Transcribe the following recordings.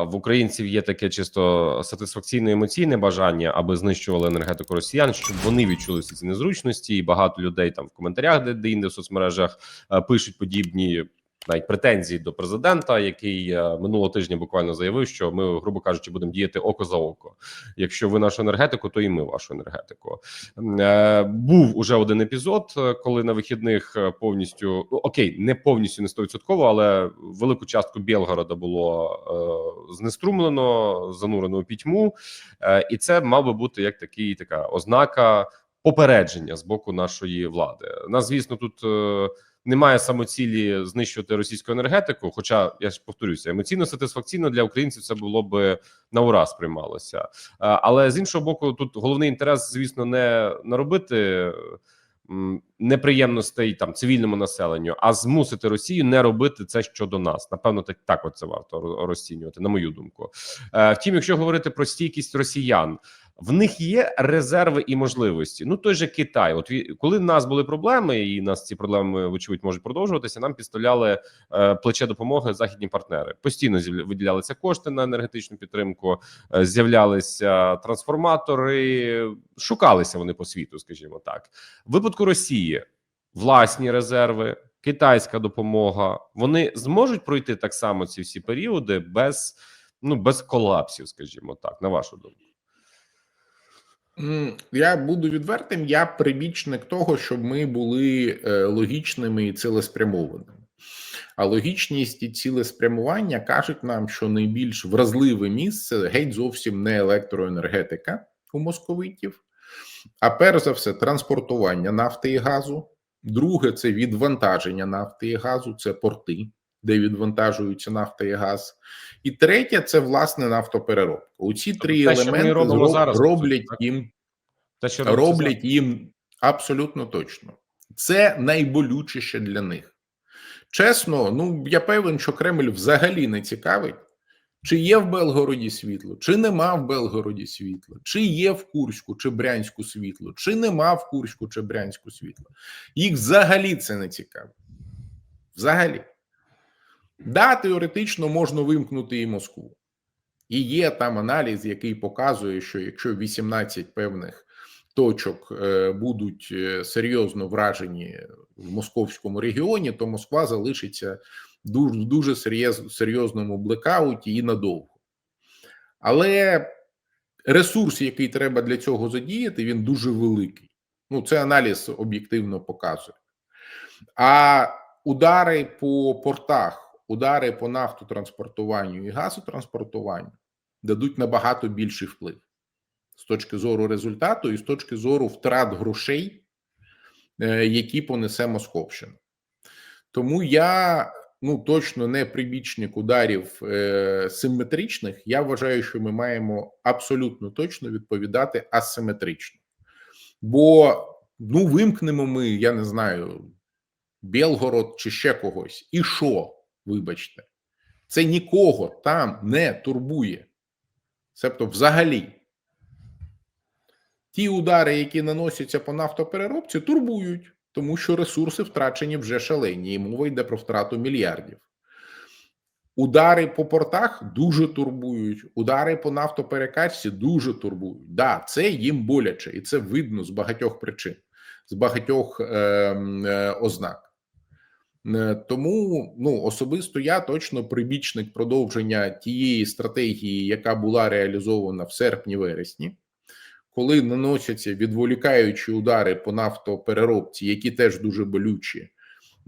в українців є таке чисто сатисфакційне емоційне бажання, аби знищували енергетику росіян, щоб вони відчули всі ці незручності, і багато людей там в коментарях, де, де інде в соцмережах е, пишуть подібні. Навіть претензії до президента, який е, минулого тижня буквально заявив, що ми, грубо кажучи, будемо діяти око за око. Якщо ви нашу енергетику, то і ми вашу енергетику. Е, був уже один епізод, е, коли на вихідних повністю ну окей, не повністю не стовідсотково, але велику частку Білгорода було знеструмлено, занурено у пітьму, і це мав би бути як такий така ознака попередження з боку нашої влади. Нас, звісно, тут. Немає самоцілі знищувати російську енергетику. Хоча я ж повторюся, емоційно сатисфакційно для українців це було би на ура сприймалося. Але з іншого боку, тут головний інтерес, звісно, не наробити неприємностей там цивільному населенню, а змусити Росію не робити це щодо нас. Напевно, так так от це варто розцінювати, на мою думку. Е, Втім, якщо говорити про стійкість росіян. В них є резерви і можливості. Ну той же Китай. От коли в нас були проблеми, і нас ці проблеми вочевидь можуть продовжуватися. Нам підставляли е, плече допомоги західні партнери. Постійно виділялися кошти на енергетичну підтримку, е, з'являлися трансформатори, шукалися вони по світу, скажімо так. В випадку Росії власні резерви, китайська допомога. Вони зможуть пройти так само ці всі періоди без ну без колапсів, скажімо так, на вашу думку. Я буду відвертим. Я прибічник того, щоб ми були е, логічними і цілеспрямованими. А логічність і цілеспрямування кажуть нам, що найбільш вразливе місце геть зовсім не електроенергетика у московитів, а перш за все, транспортування нафти і газу. Друге, це відвантаження нафти і газу, це порти, де відвантажуються нафта і газ. І третє це власне нафтопереробка. У ці три те, елементи зро- зараз, роблять так? їм Те, що роблять їм абсолютно точно. Це найболючіше для них. Чесно, ну я певен, що Кремль взагалі не цікавить, чи є в Белгороді світло, чи нема в Белгороді світла, чи є в Курську чи Брянську світло, чи нема в Курську чи Брянську світло. Їх взагалі це не цікавить. Взагалі. Да, теоретично можна вимкнути і Москву. І є там аналіз, який показує, що якщо 18 певних точок е, будуть е, серйозно вражені в московському регіоні, то Москва залишиться дуже, в дуже серйоз, серйозному блекауті і надовго. Але ресурс, який треба для цього задіяти, він дуже великий. Ну, це аналіз об'єктивно показує. А удари по портах, удари по нафтотранспортуванню і газотранспортуванню дадуть набагато більший вплив з точки зору результату і з точки зору втрат грошей, е, які понесе Московщина. Тому я ну точно не прибічник ударів е, симетричних. Я вважаю, що ми маємо абсолютно точно відповідати асиметрично. Бо ну вимкнемо ми, я не знаю, Белгород чи ще когось. І що? Вибачте, це нікого там не турбує. Себто, взагалі, ті удари, які наносяться по нафтопереробці, турбують, тому що ресурси втрачені вже шалені, і мова йде про втрату мільярдів. Удари по портах дуже турбують, удари по нафтоперекачці дуже турбують. Да, це їм боляче, і це видно з багатьох причин, з багатьох е, е, ознак. Е, Тому ну особисто я точно прибічник продовження тієї стратегії, яка була реалізована в серпні-вересні, коли наносяться відволікаючі удари по нафтопереробці, які теж дуже болючі,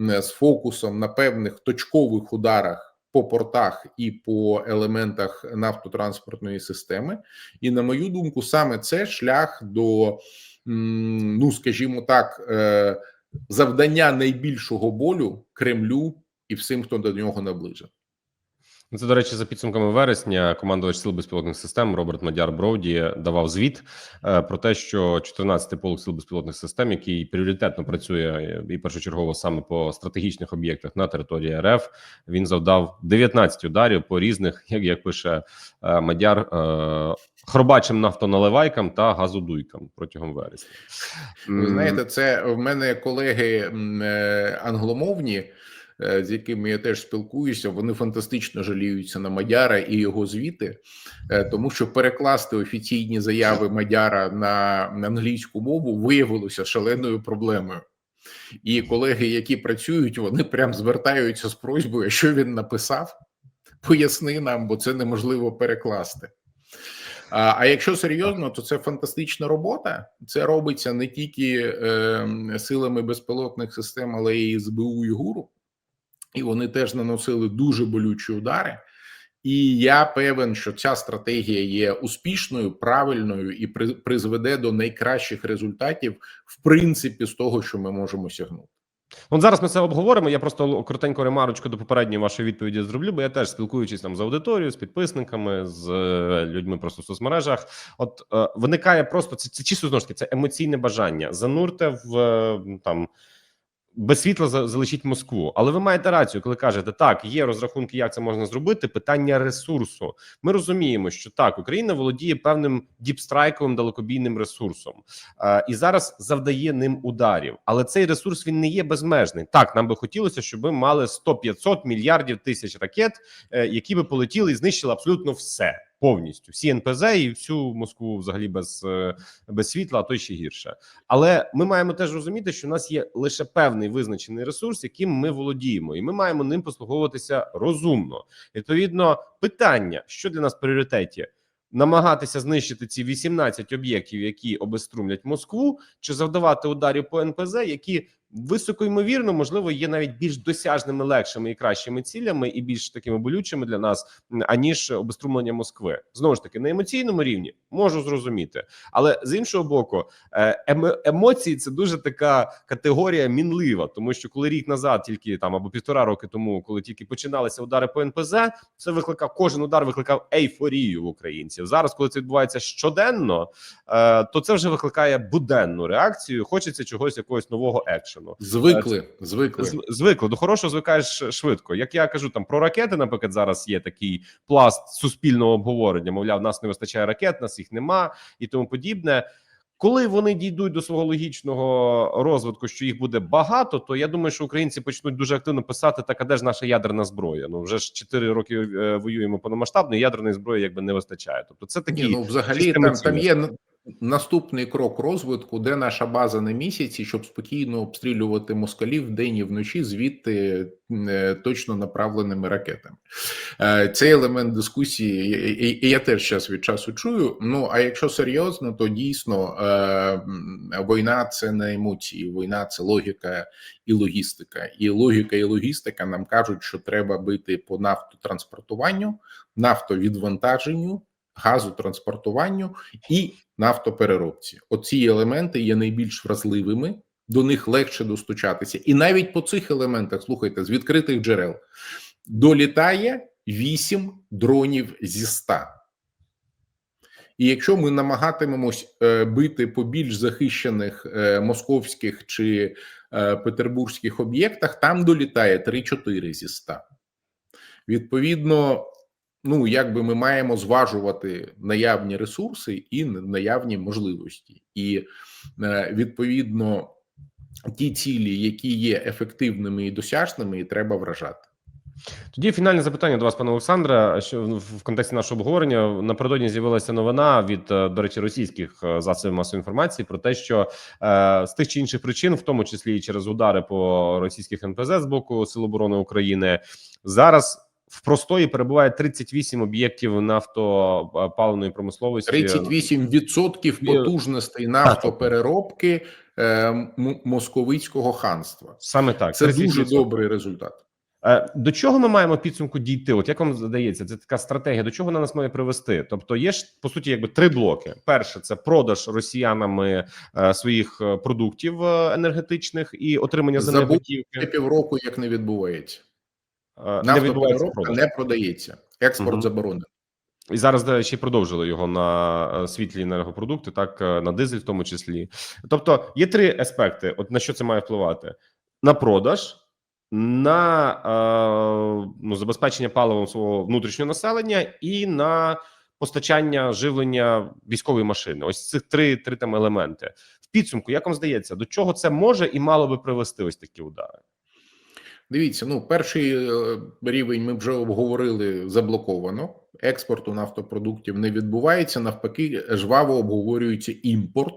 е, з фокусом на певних точкових ударах по портах і по елементах нафтотранспортної системи. І на мою думку, саме це шлях до, ну скажімо так. Завдання найбільшого болю Кремлю і всім, хто до нього наближений. Ну, Це, до речі, за підсумками вересня, командувач сил безпілотних систем Роберт Мадяр Броуді давав звіт е, про те, що 14-й полк сил безпілотних систем, який пріоритетно працює е, і першочергово саме по стратегічних об'єктах на території РФ, він завдав 19 ударів по різних, як як пише е, Мадяр, хробачим нафтоналивайкам та газодуйкам протягом вересня. Ви знаєте, це в мене колеги англомовні з якими я теж спілкуюся, вони фантастично жаліються на Мадяра і його звіти, е, тому що перекласти офіційні заяви Мадяра на, на англійську мову виявилося шаленою проблемою. І колеги, які працюють, вони прям звертаються з просьбою, що він написав, поясни нам, бо це неможливо перекласти. А якщо серйозно, то це фантастична робота. Це робиться не тільки е, силами безпілотних систем, але й СБУ і ГУРу. І вони теж наносили дуже болючі удари. І я певен, що ця стратегія є успішною, правильною і при, призведе до найкращих результатів, в принципі, з того, що ми можемо сягнути. От зараз ми це обговоримо. Я просто коротеньку ремарочку до попередньої вашої відповіді зроблю, бо я теж спілкуючись там з аудиторією, з підписниками, з е, людьми просто в соцмережах. От е, виникає просто це, це чисто знову ж таки, це емоційне бажання. Занурте в е, там. Без світла за- залишіть Москву, але ви маєте рацію, коли кажете, так є розрахунки, як це можна зробити. Питання ресурсу. Ми розуміємо, що так Україна володіє певним діпстрайковим далекобійним ресурсом, е, і зараз завдає ним ударів. Але цей ресурс він не є безмежний. Так, нам би хотілося, щоб ми мали 100-500 мільярдів тисяч ракет, е, які би полетіли і знищили абсолютно все повністю. Всі НПЗ і всю Москву взагалі без, е, без світла, а то ще гірше. Але ми маємо теж розуміти, що у нас є лише певний визначений ресурс, яким ми володіємо, і ми маємо ним послуговуватися розумно. Відповідно, питання, що для нас в пріоритеті. Намагатися знищити ці 18 об'єктів, які обеструмлять Москву, чи завдавати ударів по НПЗ, які високо ймовірно, можливо, є навіть більш досяжними, легшими і кращими цілями, і більш такими болючими для нас, аніж обеструмлення Москви. Знову ж таки, на емоційному рівні можу зрозуміти, але з іншого боку, е, емоції це дуже така категорія мінлива, тому що коли рік назад, тільки там або півтора роки тому, коли тільки починалися удари по НПЗ, це викликав кожен удар, викликав ейфорію в українців. Зараз, коли це відбувається щоденно, е, то це вже викликає буденну реакцію. Хочеться чогось якогось нового екшену. Звикли, звикли. З- Звикло до хорошого звикаєш швидко. Як я кажу, там про ракети, наприклад, зараз є такий пласт суспільного обговорення. Мовляв, нас не вистачає ракет, нас їх нема і тому подібне. Коли вони дійдуть до свого логічного розвитку, що їх буде багато, то я думаю, що українці почнуть дуже активно писати: так, а де ж наша ядерна зброя? Ну вже ж 4 роки е, воюємо повномасштабно, і ядерної зброї якби не вистачає. Тобто, це такі Ні, ну взагалі там, там є н- наступний крок розвитку, де наша база на місяці, щоб спокійно обстрілювати москалів вдень і вночі, звідти е, точно направленими ракетами. Е, Цей елемент дискусії і я теж час від часу чую. Ну а якщо серйозно, то дійсно е, війна це не емоції, війна це логіка і логістика. І логіка і логістика нам кажуть, що треба бити по нафтотранспортуванню, нафтовідвантаженню, газотранспортуванню і нафтопереробці. Оці елементи є найбільш вразливими, до них легше достучатися. І навіть по цих елементах, слухайте, з відкритих джерел долітає 8 дронів зі 100. І якщо ми намагатимемось е, бити по більш захищених е, московських чи е, петербурзьких об'єктах, там долітає 3-4 зі 100. Відповідно, ну якби ми маємо зважувати наявні ресурси і наявні можливості, і е, відповідно ті цілі, які є ефективними і досяжними, і треба вражати. Тоді фінальне запитання до вас, пане Олександре. Що в- в контексті нашого обговорення напередодні з'явилася новина від е, до речі російських е, засобів масової інформації про те, що е, з тих чи інших причин, в тому числі і через удари по російських НПЗ з боку Сил оборони України, зараз в простої перебуває 38 об'єктів нафтопаливної промисловості. 38% потужностей нафтопереробки е, московицького ханства. Саме так Це 38%. дуже добрий результат. Е, До чого ми маємо підсумку дійти? От як вам здається, це така стратегія? До чого вона нас має привести? Тобто, є ж по суті, якби три блоки: перше це продаж росіянами е, своїх е, продуктів енергетичних і отримання за півроку як не відбувається. Не відбувається продаж. не продається. Експорт Мгм. заборонений. І зараз де, ще й продовжили його на е, світлі енергопродукти, так е, на дизель, в тому числі. Тобто є три аспекти: от на що це має впливати: на продаж, на е, ну, забезпечення паливом свого внутрішнього населення і на постачання живлення військової машини. Ось цих три, три там елементи. В підсумку, як вам здається, до чого це може і мало би привести ось такі удари? Дивіться, ну перший е, рівень ми вже обговорили заблоковано. Експорту нафтопродуктів не відбувається. Навпаки, жваво обговорюється імпорт,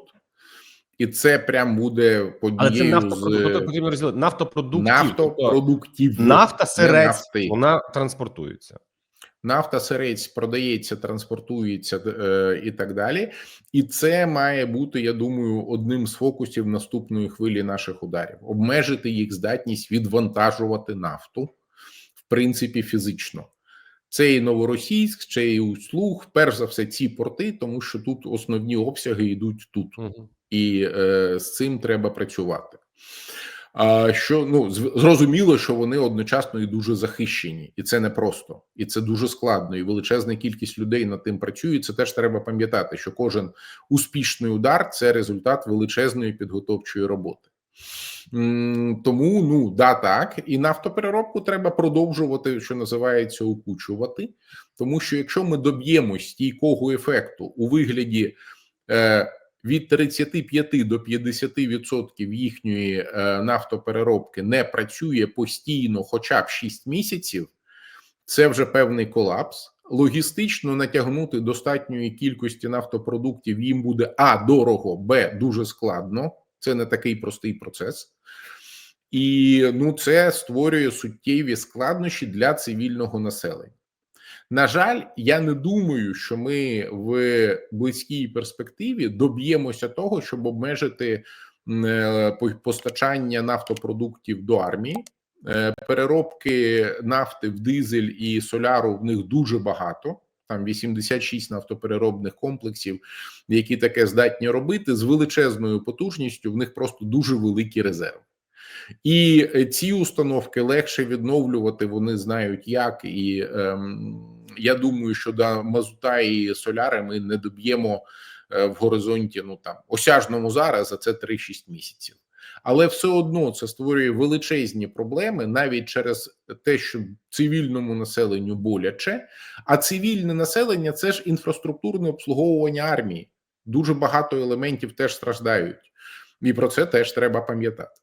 і це прям буде Але це подією нафтопродукти. З потрібно розділити нафтопродуктів. Нафтопродуктів. нафта сирець, вона транспортується. Нафта сирець продається, транспортується е, і так далі. І це має бути, я думаю, одним з фокусів наступної хвилі наших ударів: обмежити їх здатність відвантажувати нафту, в принципі, фізично. Це і новоросійськ, це і услуг, перш за все, ці порти, тому що тут основні обсяги йдуть тут Мгм. і е, з цим треба працювати. Що ну зрозуміло, що вони одночасно і дуже захищені, і це непросто, і це дуже складно. І величезна кількість людей над тим працює. Це теж треба пам'ятати, що кожен успішний удар це результат величезної підготовчої роботи. Тому ну да, так і нафтопереробку треба продовжувати, що називається, окучувати. Тому що якщо ми доб'ємось стійкого ефекту у вигляді е, від 35 до 50% їхньої е, нафтопереробки не працює постійно, хоча б 6 місяців, це вже певний колапс. Логістично натягнути достатньої кількості нафтопродуктів їм буде а дорого, б дуже складно. Це не такий простий процес. І ну, це створює суттєві складнощі для цивільного населення. На жаль, я не думаю, що ми в близькій перспективі доб'ємося того, щоб обмежити е, по- постачання нафтопродуктів до армії. Е, Переробки нафти в дизель і соляру в них дуже багато. Там 86 нафтопереробних комплексів, які таке здатні робити з величезною потужністю. В них просто дуже великі резерви. І е, ці установки легше відновлювати. Вони знають як, і ем, я думаю, що до мазута і соляри ми не доб'ємо е, в горизонті. Ну там осяжному зараз, а це 3-6 місяців. Але все одно це створює величезні проблеми навіть через те, що цивільному населенню боляче. А цивільне населення це ж інфраструктурне обслуговування армії. Дуже багато елементів теж страждають, і про це теж треба пам'ятати.